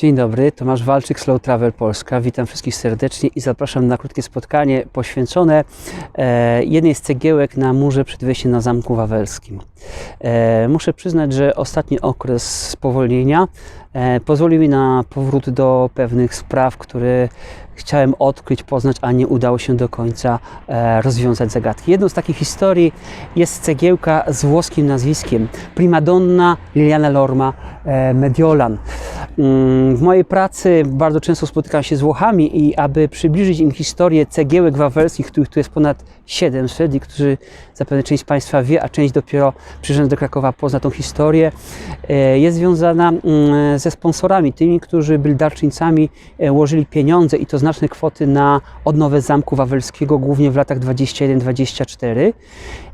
Dzień dobry, Tomasz Walczyk, Slow Travel Polska. Witam wszystkich serdecznie i zapraszam na krótkie spotkanie poświęcone e, jednej z cegiełek na murze przed wejściem na Zamku Wawelskim. E, muszę przyznać, że ostatni okres spowolnienia pozwolił mi na powrót do pewnych spraw, które chciałem odkryć, poznać, a nie udało się do końca e, rozwiązać zagadki. Jedną z takich historii jest cegiełka z włoskim nazwiskiem Primadonna Liliana Lorma e, Mediolan. Mm, W mojej pracy bardzo często spotykam się z Włochami i aby przybliżyć im historię cegiełek wawelskich, których tu jest ponad 700 i którzy zapewne część z Państwa wie, a część dopiero przyjeżdżając do Krakowa pozna tą historię, e, jest związana mm, ze sponsorami, tymi, którzy byli darczyńcami, e, łożyli pieniądze i to znaczne kwoty na odnowę Zamku Wawelskiego, głównie w latach 21-24.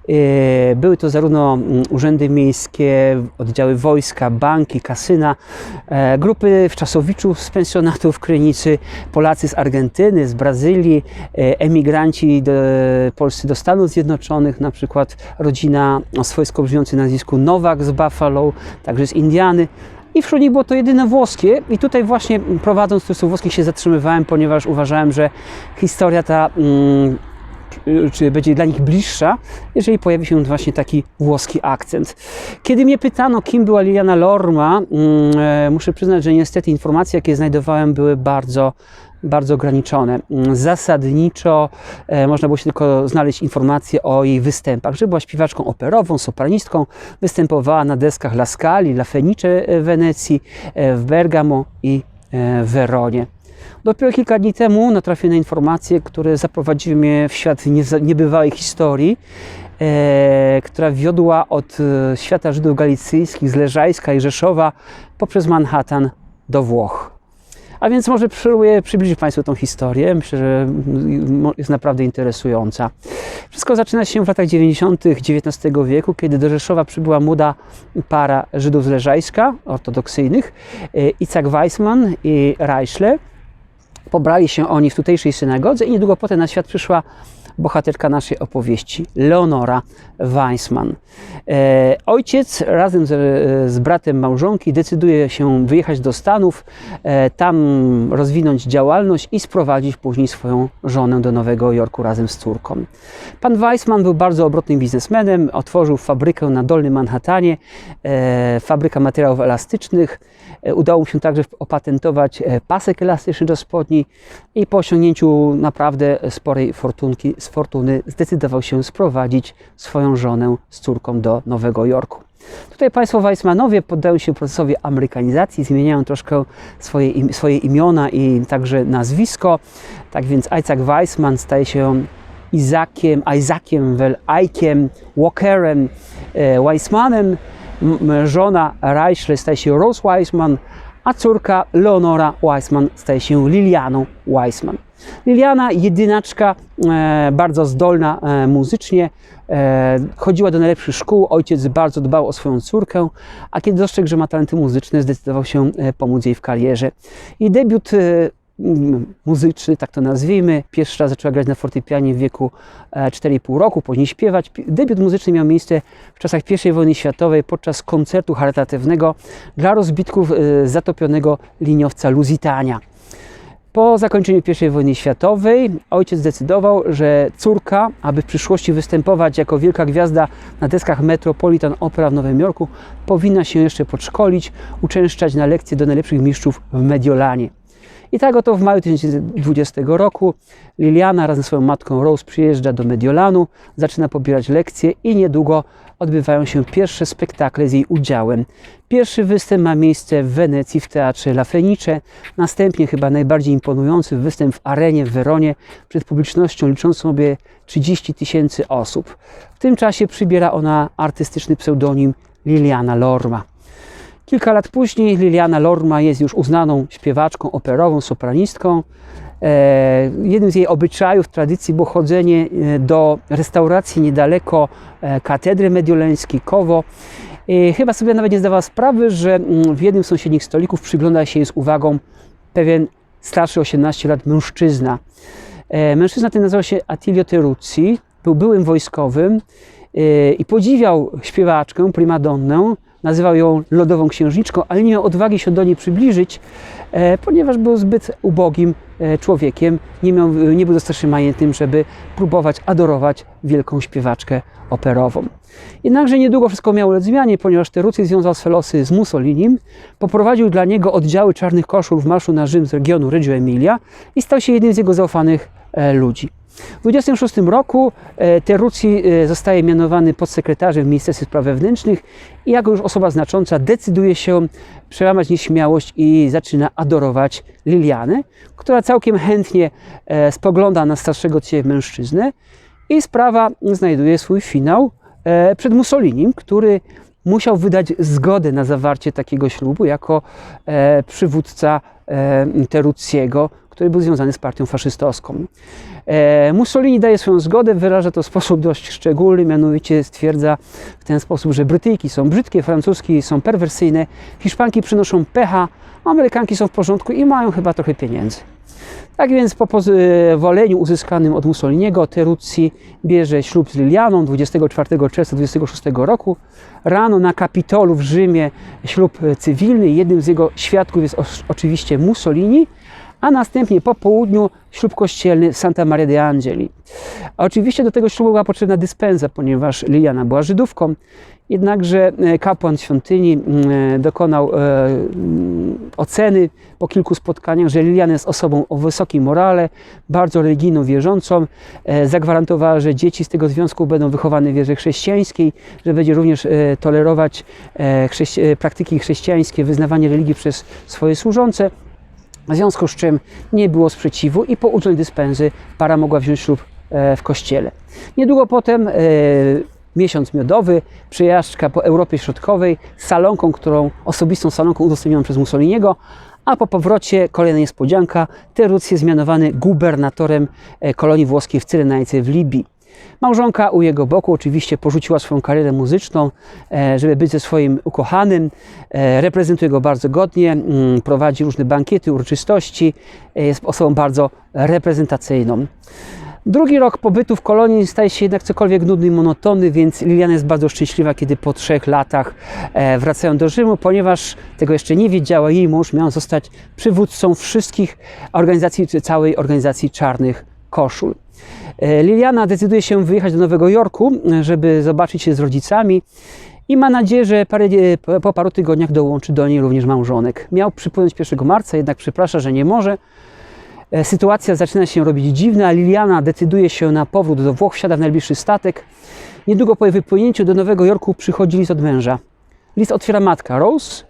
E, Były to zarówno mm, urzędy miejskie, oddziały wojska, banki, kasyna, e, grupy wczasowiczów z pensjonatów Krynicy, Polacy z Argentyny, z Brazylii, emigranci do, polscy do Stanów Zjednoczonych, na przykład rodzina swojsko brzmiący nazwisku Nowak z Buffalo, także z Indiany. I wśród nich było to jedyne włoskie. I tutaj właśnie prowadząc turystów włoskich się zatrzymywałem, ponieważ uważałem, że historia ta mm, czy będzie dla nich bliższa, jeżeli pojawi się właśnie taki włoski akcent. Kiedy mnie pytano, kim była Liliana Lorma, mm, e, muszę przyznać, że niestety informacje, jakie znajdowałem, były bardzo bardzo ograniczone. Mm, Zasadniczo e, można było się tylko znaleźć informacje o jej występach, że była śpiewaczką operową, sopranistką, występowała na deskach La Scali, La Fenice w Wenecji, e, w Bergamo i e, w Weronie. Dopiero kilka dni temu natrafiłem na informacje, które zaprowadziły mnie w świat niebywałej historii, e, która wiodła od e, świata Żydów galicyjskich z Leżajska i Rzeszowa poprzez Manhattan do Włoch. A więc może spróbuję przybliżyć Państwu tą historię. Myślę, że jest naprawdę interesująca. Wszystko zaczyna się w latach 90. XIX wieku, kiedy do Rzeszowa przybyła młoda para Żydów z Leżajska, ortodoksyjnych, e, Icak Weissman i Reichle. Pobrali się oni w tutejszej synagodze i niedługo potem na świat przyszła bohaterka naszej opowieści, Leonora Weissman. E, ojciec razem z, z bratem małżonki decyduje się wyjechać do Stanów, e, tam rozwinąć działalność i sprowadzić później swoją żonę do Nowego Jorku razem z córką. Pan Weissman był bardzo obrotnym biznesmenem, otworzył fabrykę na Dolnym Manhattanie, e, fabryka materiałów elastycznych. Udało mu się także opatentować pasek elastyczny do spodni i po osiągnięciu naprawdę sporej fortunki, fortuny zdecydował się sprowadzić swoją żonę z córką do Nowego Jorku. Tutaj państwo Weissmanowie poddają się procesowi amerykanizacji, zmieniają troszkę swoje, im- swoje imiona i także nazwisko. Tak więc Isaac Weissman staje się Izakiem, Isaakiem, wel Aikiem, Walkerem, e, Weissmanem. Żona Reichle staje się Rose Weissman, a córka Leonora Weissman staje się Lilianą Weissman. Liliana, jedynaczka, e, bardzo zdolna e, muzycznie, e, chodziła do najlepszych szkół, ojciec bardzo dbał o swoją córkę, a kiedy dostrzegł, że ma talenty muzyczne, zdecydował się pomóc jej w karierze. I debiut muzyczny, tak to nazwijmy, pierwszy raz zaczęła grać na fortepianie w wieku e, 4,5 roku, później śpiewać. Pi- Debiut muzyczny miał miejsce w czasach I wojny światowej podczas koncertu charytatywnego dla rozbitków e, zatopionego liniowca Lusitania. Po zakończeniu I wojny światowej ojciec zdecydował, że córka, aby w przyszłości występować jako wielka gwiazda na deskach Metropolitan Opera w Nowym Jorku, powinna się jeszcze podszkolić, uczęszczać na lekcje do najlepszych mistrzów w Mediolanie. I tak oto w maju 1920 roku Liliana razem ze swoją matką Rose przyjeżdża do Mediolanu, zaczyna pobierać lekcje i niedługo odbywają się pierwsze spektakle z jej udziałem. Pierwszy występ ma miejsce w Wenecji w teatrze La Fenice, następnie chyba najbardziej imponujący występ w arenie w Weronie przed publicznością liczącą sobie 30 tysięcy osób. W tym czasie przybiera ona artystyczny pseudonim Liliana Lorma. Kilka lat później Liliana Lorma jest już uznaną śpiewaczką operową, sopranistką. E, jednym z jej obyczajów, tradycji było chodzenie e, do restauracji niedaleko e, katedry medioleńskiej Kowo. Chyba sobie nawet nie zdawała sprawy, że mm, w jednym z sąsiednich stolików przygląda się jej z uwagą pewien starszy 18 lat mężczyzna. Mężczyzna ten nazywał się Attilio Teruzzi, był byłym wojskowym i podziwiał śpiewaczkę, primadonnę, nazywał ją lodową księżniczką, ale nie miał odwagi się do niej przybliżyć, e, ponieważ był zbyt ubogim e, człowiekiem, nie, miał, nie był dostatecznie majętnym, żeby próbować adorować wielką śpiewaczkę operową. Jednakże niedługo wszystko miało ulec zmianie, ponieważ Terucy związał swe losy z Mussolinim, poprowadził dla niego oddziały czarnych koszul w marszu na Rzym z regionu Reggio Emilia i stał się jednym z jego zaufanych e, ludzi. W 26 roku e, Teruzzi e, zostaje mianowany podsekretarzem w Ministerstwie Spraw Wewnętrznych i jako już osoba znacząca decyduje się przełamać nieśmiałość i zaczyna adorować Lilianę, która całkiem chętnie e, spogląda na starszego siebie mężczyznę i sprawa znajduje swój finał przed Mussolinim, który musiał wydać zgodę na zawarcie takiego ślubu jako przywódca Terucciego, który był związany z partią faszystowską. E, Mussolini daje swoją zgodę, wyraża to w sposób dość szczególny, mianowicie stwierdza w ten sposób, że Brytyjki są brzydkie, francuski są perwersyjne, Hiszpanki przynoszą pecha, Amerykanki są w porządku i mają chyba trochę pieniędzy. Tak więc po pozwoleniu uzyskanym od Mussoliniego Teruzzi bierze ślub z Lilianą 24 czerwca 26 roku. Rano na Kapitolu w Rzymie ślub cywilny. Jednym z jego świadków jest oczywiście Mussolini a następnie po południu ślub kościelny Santa Maria de Angeli. A oczywiście do tego ślubu była potrzebna dyspensa, ponieważ Liliana była Żydówką, jednakże e, kapłan świątyni e, dokonał e, oceny po kilku spotkaniach, że Liliana jest osobą o wysokim morale, bardzo religijną, wierzącą. Zagwarantowała, że dzieci z tego związku będą wychowane w wierze chrześcijańskiej, że będzie również tolerować praktyki chrześcijańskie, wyznawanie religii przez swoje służące. W związku z czym nie było sprzeciwu i po udziale dyspensy para mogła wziąć ślub e, w kościele. Niedługo potem, e, miesiąc miodowy, przejażdżka po Europie Środkowej z salonką, którą osobistą salonką udostępnioną przez Mussoliniego, a po powrocie kolejna niespodzianka, Teruz jest zmianowany gubernatorem e, kolonii włoskiej w Cyrenajce w Libii. Małżonka u jego boku oczywiście porzuciła swoją karierę muzyczną, e, żeby być ze swoim ukochanym. E, reprezentuje go bardzo godnie, mm, prowadzi różne bankiety, uroczystości, e, jest osobą bardzo reprezentacyjną. Drugi rok pobytu w kolonii staje się jednak cokolwiek nudny i monotonny, więc Liliana jest bardzo szczęśliwa, kiedy po trzech latach wracają do Rzymu, ponieważ tego jeszcze nie wiedziała, jej mąż miał zostać przywódcą wszystkich organizacji, całej organizacji czarnych koszul. E, Liliana decyduje się wyjechać do Nowego Jorku, żeby zobaczyć się z rodzicami i ma nadzieję, że parę, po paru tygodniach dołączy do niej również małżonek. Miał przypłynąć 1 marca, jednak przeprasza, że nie może. E, sytuacja zaczyna się robić dziwna. Liliana decyduje się na powrót do Włoch, wsiada w najbliższy statek. Niedługo po jej wypłynięciu do Nowego Jorku przychodzi list od męża. List otwiera matka Rose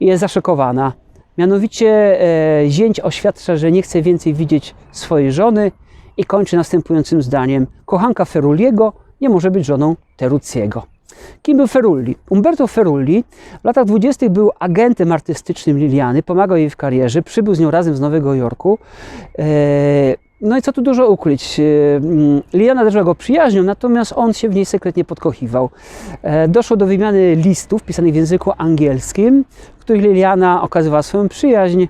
i jest zaszokowana. Mianowicie e, zięć oświadcza, że nie chce więcej widzieć swojej żony i kończy następującym zdaniem: Kochanka Ferulliego nie może być żoną Terucciego. Kim był Ferulli? Umberto Ferulli w latach dwudziestych był agentem artystycznym Liliany, pomagał jej w karierze, przybył z nią razem z Nowego Jorku. E, no i co tu dużo ukryć. E, mm, Liliana darzyła go przyjaźnią, natomiast on się w niej sekretnie podkochiwał. E, doszło do wymiany listów pisanych w języku angielskim, w których Liliana okazywała swoją przyjaźń.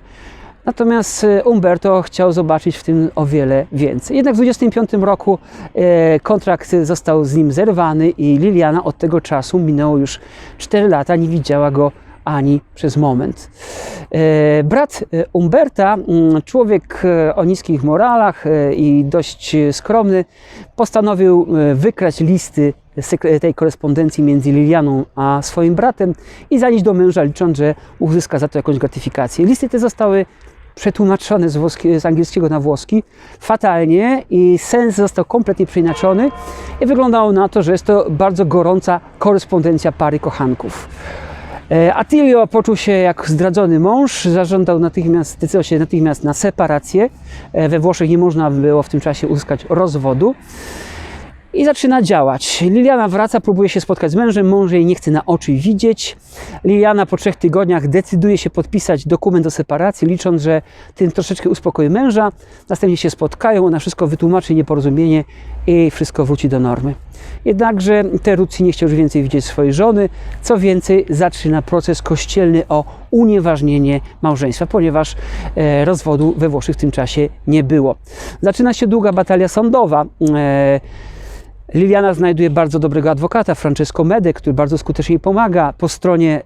Natomiast e, Umberto chciał zobaczyć w tym o wiele więcej. Jednak w 25 roku e, kontrakt został z nim zerwany i Liliana od tego czasu minęło już 4 lata, nie widziała go ani przez moment. E, brat Umberta, mm, człowiek o niskich moralach i dość skromny, postanowił wykrać listy tej korespondencji między Lilianą a swoim bratem i zanieść do męża, licząc, że uzyska za to jakąś gratyfikację. Listy te zostały przetłumaczony z, włoski, z, angielskiego na włoski fatalnie i sens został kompletnie przeinaczony i wyglądało na to, że jest to bardzo gorąca korespondencja pary kochanków. E, Attilio poczuł się jak zdradzony mąż, zażądał natychmiast, się natychmiast na separację. E, we Włoszech nie można było w tym czasie uzyskać rozwodu i zaczyna działać. Liliana wraca, próbuje się spotkać z mężem, mąż jej nie chce na oczy widzieć. Liliana po trzech tygodniach decyduje się podpisać dokument o separacji, licząc, że tym troszeczkę uspokoi męża. Następnie się spotkają, ona wszystko wytłumaczy nieporozumienie i wszystko wróci do normy. Jednakże Teruzzi nie chciał już więcej widzieć swojej żony. Co więcej, zaczyna proces kościelny o unieważnienie małżeństwa, ponieważ e, rozwodu we Włoszech w tym czasie nie było. Zaczyna się długa batalia sądowa. E, Liliana znajduje bardzo dobrego adwokata, Francesco Mede, który bardzo skutecznie pomaga. Po stronie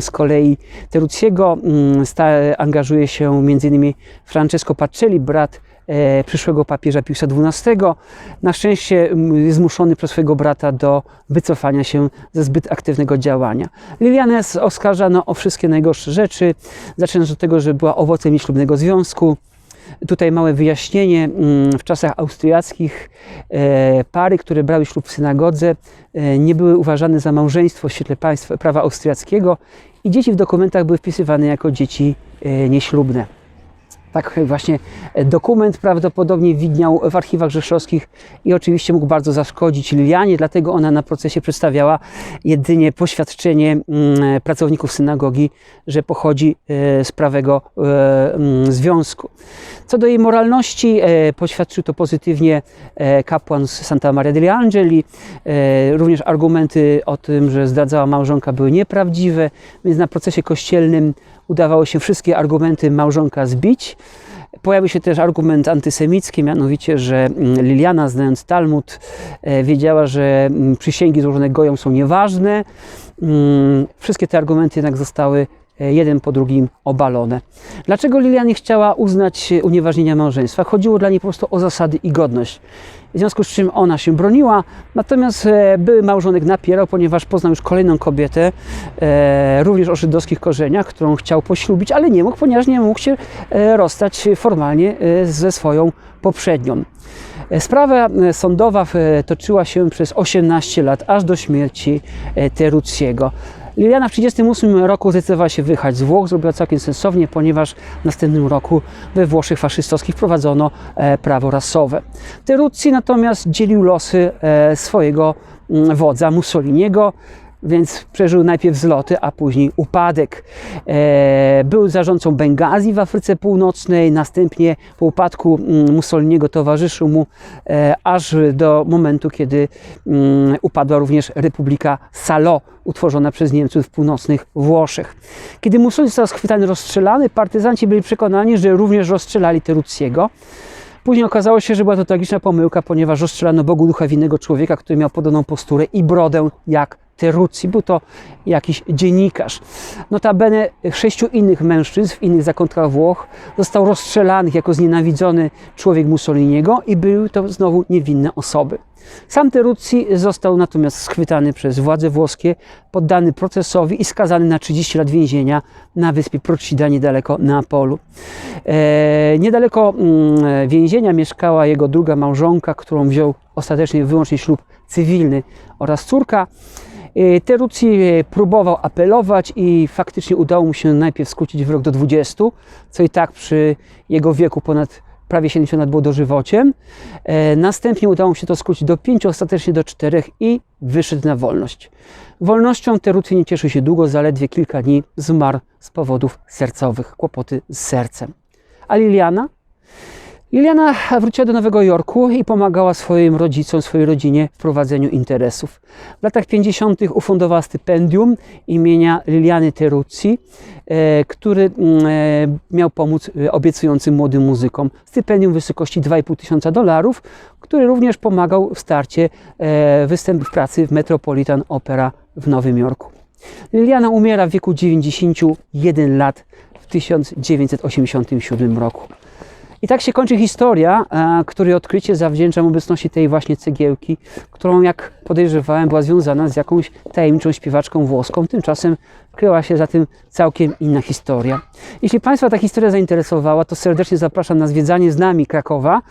z kolei Terucciego em, sta, angażuje się m.in. Francesco Pacelli, brat e, przyszłego papieża Piusa XII. Na szczęście jest zmuszony przez swojego brata do wycofania się ze zbyt aktywnego działania. Liliana jest oskarżana o wszystkie najgorsze rzeczy, zaczynając od tego, że była owocem nieślubnego związku, Tutaj małe wyjaśnienie. mm, W czasach austriackich e, pary, które brały ślub w synagodze, e, nie były uważane za małżeństwo w świetle państwa, prawa austriackiego i dzieci w dokumentach były wpisywane jako dzieci e, nieślubne. Tak właśnie dokument prawdopodobnie widniał w archiwach rzeszowskich i oczywiście mógł bardzo zaszkodzić Lilianie, dlatego ona na procesie przedstawiała jedynie poświadczenie mm, pracowników synagogi, że pochodzi e, z prawego e, mm, związku. Co do jej moralności, e, poświadczył to pozytywnie kapłan z Santa Maria degli Angeli. Również argumenty o tym, że zdradzała małżonka były nieprawdziwe, więc na procesie kościelnym udawało się wszystkie argumenty małżonka zbić. Pojawił się też argument antysemicki, mianowicie, że mm, Liliana, znając Talmud, e, wiedziała, że mm, przysięgi złożone gojom są nieważne. Mm, Wszystkie te argumenty jednak zostały jeden po drugim obalone. Dlaczego Lilia nie chciała uznać e, unieważnienia małżeństwa? Chodziło dla niej po prostu o zasady i godność. W związku z czym ona się broniła, natomiast e, były małżonek napierał, ponieważ poznał już kolejną kobietę, e, również o żydowskich korzeniach, którą chciał poślubić, ale nie mógł, ponieważ nie mógł się e, rozstać formalnie e, ze swoją poprzednią. E, Sprawa e, sądowa e, toczyła się przez 18 lat, aż do śmierci e, Terucciego. Liliana w 1938 roku zdecydowała się wyjechać z Włoch, zrobiła całkiem sensownie, ponieważ w następnym roku we Włoszech faszystowskich wprowadzono e, prawo rasowe. Terucci natomiast dzielił losy e, swojego mm, wodza Mussoliniego, więc przeżył najpierw zloty, a później upadek. E, był zarządcą Bengazji w Afryce Północnej, następnie po upadku mm, Mussoliniego towarzyszył mu e, aż do momentu, kiedy mm, upadła również Republika Salo, utworzona przez Niemców w północnych Włoszech. Kiedy Mussolini został schwytany, rozstrzelany, partyzanci byli przekonani, że również rozstrzelali Terucciego. Później okazało się, że była to tragiczna pomyłka, ponieważ rozstrzelano Bogu ducha winnego człowieka, który miał podobną posturę i brodę jak Terucci. Był to jakiś dziennikarz. Notabene sześciu innych mężczyzn w innych zakątkach Włoch został rozstrzelanych jako znienawidzony człowiek Mussoliniego i były to znowu niewinne osoby. Sam Terucci został natomiast schwytany przez władze włoskie, poddany procesowi i skazany na 30 lat więzienia na wyspie Procida niedaleko Neapolu. E, niedaleko mm, więzienia mieszkała jego druga małżonka, którą wziął ostatecznie wyłącznie ślub cywilny oraz córka. E, Terucci e, próbował apelować i faktycznie udało mu się najpierw skrócić wyrok do 20, co i tak przy jego wieku ponad prawie 70 lat było dożywociem. E, Następnie udało mu się to skrócić do 5, ostatecznie do 4 i wyszedł na wolność. Wolnością Terucci nie cieszył się długo, zaledwie kilka dni zmarł z powodów sercowych, kłopoty z sercem. A Liliana? Liliana wróciła do Nowego Jorku i pomagała swoim rodzicom, swojej rodzinie w prowadzeniu interesów. W latach 50. ufundowała stypendium imienia Liliany Terucci, e, który mm, e, miał pomóc e, obiecującym młodym muzykom. Stypendium w wysokości 2,5 tysiąca dolarów, który również pomagał w starcie e, występów pracy w Metropolitan Opera w Nowym Jorku. Liliana umiera w wieku 91 lat w 1987 roku. I tak się kończy historia, e, której odkrycie zawdzięczam obecności tej właśnie cegiełki, którą, jak podejrzewałem, była związana z jakąś tajemniczą śpiewaczką włoską. Tymczasem kryła się za tym całkiem inna historia. Jeśli Państwa ta historia zainteresowała, to serdecznie zapraszam na zwiedzanie z nami Krakowa.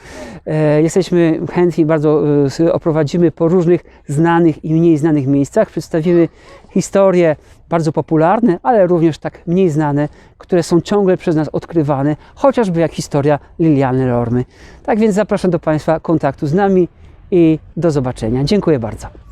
E, Jesteśmy chętni, bardzo e, oprowadzimy po różnych znanych i mniej znanych miejscach. Przedstawimy historie bardzo popularne, ale również tak mniej znane, które są ciągle przez nas odkrywane, chociażby jak historia Liliany Lormy. Tak więc zapraszam do Państwa kontaktu z nami i do zobaczenia. Dziękuję bardzo.